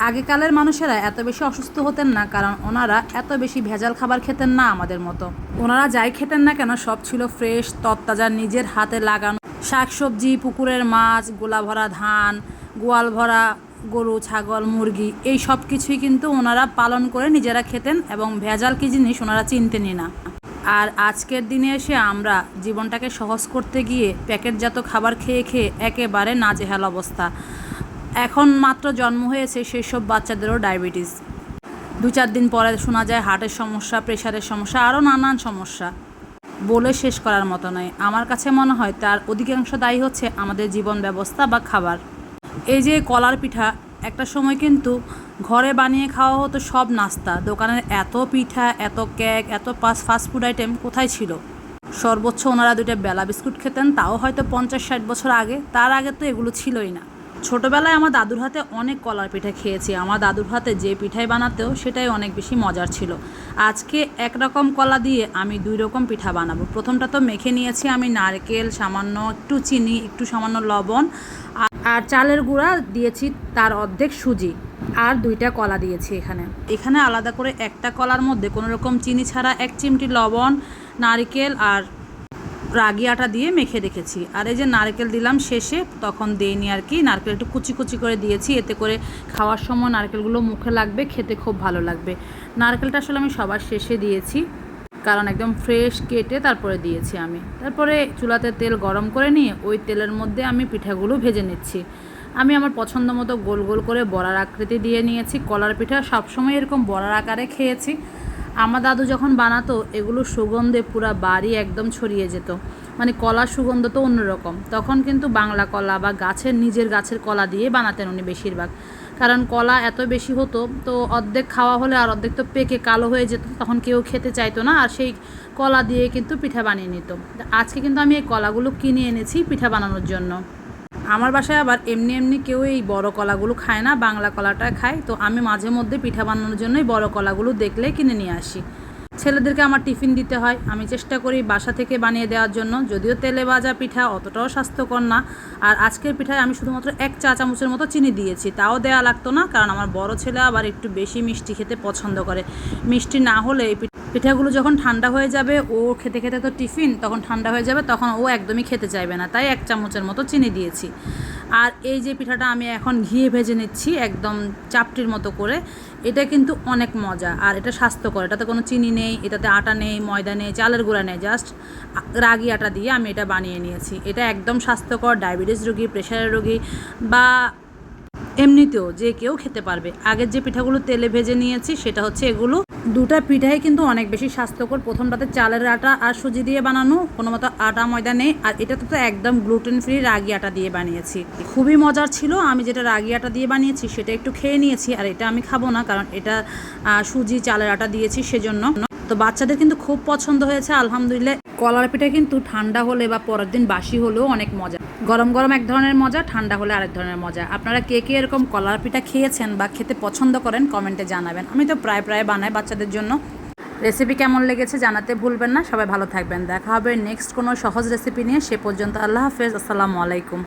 আগেকালের মানুষেরা এত বেশি অসুস্থ হতেন না, কারণ ওনারা এত বেশি ভেজাল খাবার খেতেন না আমাদের মতো। ওনারা যাই খেতেন না কেন, সব ছিল ফ্রেশ তত্তাজা নিজের হাতে লাগানো। শাকসবজি, পুকুরের মাছ, গোলা ভরা ধান, গোয়াল ভরা গরু, ছাগল, মুরগি, এই সব কিছুই কিন্তু ওনারা পালন করে নিজেরা খেতেন এবং ভেজাল কি জিনিস ওনারা চিনতেনই না। আর আজকের দিনে এসে আমরা জীবনটাকে সহজ করতে গিয়ে প্যাকেটজাত খাবার খেয়ে খেয়ে একেবারে নাজেহাল অবস্থা। এখন মাত্র জন্ম হয়েছে সেই সব বাচ্চাদেরও ডায়াবেটিস। দু চার দিন পরে শোনা যায় হার্টের সমস্যা প্রেশারের সমস্যা, আরও নানান সমস্যা। বলে শেষ করার মতো নয়। আমার কাছে মনে হয় তার অধিকাংশ দায়ী হচ্ছে আমাদের জীবন ব্যবস্থা বা খাবার। এই যে কলার পিঠা, একটা সময় কিন্তু ঘরে বানিয়ে খাওয়া হতো সব নাস্তা। দোকানের এত পিঠা, এত কেক, এত পাস ফাস্ট ফুড আইটেম কোথায় ছিল? সর্বোচ্চ ওনারা দুইটা বেলা বিস্কুট খেতেন, তাও হয়তো পঞ্চাশ ষাট বছর আগে। তার আগে তো এগুলো ছিলই না। ছোটোবেলায় আমার দাদুর হাতে অনেক কলার পিঠা খেয়েছি। আমার দাদুর হাতে যে পিঠাই বানাতেও সেটাই অনেক বেশি মজার ছিল। আজকে একরকম কলা দিয়ে আমি দুই রকম পিঠা বানাবো। প্রথমটা তো মেখে নিয়েছি আমি নারকেল, সামান্য একটু চিনি, একটু সামান্য লবণ আর- চালের গুঁড়া দিয়েছি তার অর্ধেক সুজি আর দুইটা কলা দিয়েছি এখানে। এখানে আলাদা করে একটা কলার মধ্যে কোনো রকম চিনি ছাড়া এক চিমটি লবণ, নারকেল আর রাগি আটা দিয়ে মেখে রেখেছি। আর এই যে নারকেল দিলাম শেষে, তখন দেইনি আর কি। নারকেল একটু কুচি কুচি করে দিয়েছি, এতে করে খাওয়ার সময় নারকেলগুলো মুখে লাগবে, খেতে খুব ভালো লাগবে। নারকেলটা আসলে আমি সবার শেষে দিয়েছি, কারণ একদম ফ্রেশ কেটে তারপরে দিয়েছি আমি। তারপরে চুলাতে তেল গরম করে নিয়ে ওই তেলের মধ্যে আমি পিঠাগুলো ভেজে নিচ্ছি। আমি আমার পছন্দ মতো গোল গোল করে বড়ার আকৃতি দিয়ে নিয়েছি। কলার পিঠা সবসময় এরকম বড়ার আকারে খেয়েছি। আমার দাদু যখন বানাতো, এগুলো সুগন্ধে পুরা বাড়ি একদম ছড়িয়ে যেত। মানে কলার সুগন্ধ তো অন্যরকম। তখন কিন্তু বাংলা কলা বা গাছের, নিজের গাছের কলা দিয়ে বানাতেন উনি বেশিরভাগ। কারণ কলা এত বেশি হতো, তো অর্ধেক খাওয়া হলে আর অর্ধেক তো পেকে কালো হয়ে যেত, তখন কেউ খেতে চাইতো না, আর সেই কলা দিয়ে কিন্তু পিঠা বানিয়ে নিত। আজকে কিন্তু আমি এই কলাগুলো কিনে এনেছি পিঠা বানানোর জন্য। আমার বাসায় আবার এমনি এমনি কেউ এই বড় কলাগুলো খায় না, বাংলা কলাটা খায়। তো আমি মাঝে মধ্যে পিঠা বানানোর জন্যই বড় কলাগুলো দেখলে কিনে নিয়ে আসি। ছেলেদেরকে আমার টিফিন দিতে হয়। আমি চেষ্টা করি বাসা থেকে বানিয়ে দেওয়ার জন্য। যদিও তেলে ভাজা পিঠা অতটাও স্বাস্থ্যকর না। আর আজকের পিঠায় আমি শুধুমাত্র এক চা চামচের মতো চিনি দিয়েছি। তাও দেওয়া লাগতো না, কারণ আমার বড় ছেলে আবার একটু বেশি মিষ্টি খেতে পছন্দ করে। মিষ্টি না হলে এই পিঠাগুলো যখন ঠান্ডা হয়ে যাবে, ও খেতে খেতে তো টিফিন, তখন ঠান্ডা হয়ে যাবে, তখন ও একদমই খেতে চাইবে না। তাই এক চামচের মতো চিনি দিয়েছি। আর এই যে পিঠাটা আমি এখন ঘিয়ে ভেজে নিচ্ছি, একদম চাপটির মতো করে, এটা কিন্তু অনেক মজা। আর এটা স্বাস্থ্যকর, এটাতে কোনো চিনি নেই, এটাতে আটা নেই, ময়দা নেই, চালের গুঁড়া নেই, জাস্ট রাগি আটা দিয়ে আমি এটা বানিয়ে নিয়েছি। এটা একদম স্বাস্থ্যকর, ডায়াবেটিস রোগী, প্রেশারের রোগী বা এমনিতেও যে কেউ খেতে পারবে। আগের যে পিঠাগুলো তেলে ভেজে নিয়েছি, সেটা হচ্ছে এগুলো। দুটা পিঠাই কিন্তু অনেক বেশি স্বাস্থ্যকর। প্রথমটাতে চালের আটা আর সুজি দিয়ে বানানো কোনো মতো আটা, ময়দা নেই। আর এটাতে তো একদম গ্লুটেন ফ্রি রাগি আটা দিয়ে বানিয়েছি। খুবই মজার ছিল, আমি যেটা রাগি আটা দিয়ে বানিয়েছি, সেটা একটু খেয়ে নিয়েছি, আর এটা আমি খাব না, কারণ এটা সুজি, চালের আটা দিয়েছি সেজন্য। তো বাচ্চাদের কিন্তু খুব পছন্দ হয়েছে, আলহামদুলিল্লাহ। কলার পিঠা কিন্তু ঠান্ডা হলে বা পরের দিন বাসি হলেও অনেক মজা। গরম গরম এক ধরনের মজা, ঠান্ডা হলে আরেক ধরনের মজা। আপনারা কে কে এরকম কলার পিঠা খেয়েছেন বা খেতে পছন্দ করেন, কমেন্টে জানাবেন। আমি তো প্রায় প্রায় বানাই বাচ্চাদের জন্য। রেসিপি কেমন লেগেছে জানাতে ভুলবেন না। সবাই ভালো থাকবেন। দেখা হবে নেক্সট কোনো সহজ রেসিপি নিয়ে। সে পর্যন্ত আল্লাহ হাফেজ। আসসালামু আলাইকুম।